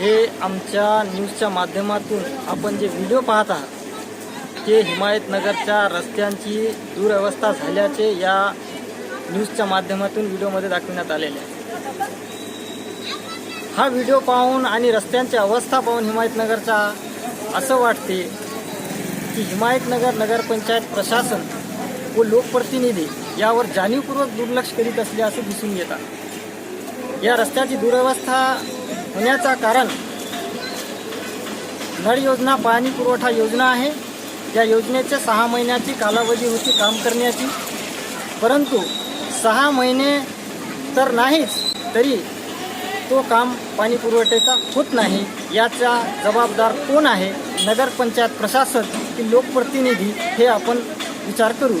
हे आमच्या न्यूजच्या माध्यमातून आपण जे व्हिडिओ पाहत आहात ते हिमायतनगरच्या रस्त्यांची दुरवस्था झाल्याचे या न्यूजच्या माध्यमातून व्हिडिओमध्ये दाखविण्यात आलेले आहे. हा व्हिडिओ पाहून आणि रस्त्यांची अवस्था पाहून हिमायतनगरचा असं वाटते की हिमायतनगर नगरपंचायत प्रशासन व लोकप्रतिनिधी यावर जाणीवपूर्वक दुर्लक्ष करीत असले दिसून येतात या रस्त्याची दुरवस्था होण्याचा कारण नळ योजना पाणी पुरवठा योजना आहे. या योजनेचे सहा महिन्याची कालावधी होती काम करण्याची. परंतु सहा महिने तर नाहीच तरी तो काम पाणी पुरवठ्याचा होत नाही. याचा जबाबदार कोण आहे? नगरपंचायत प्रशासन की लोकप्रतिनिधी हे आपण विचार करू.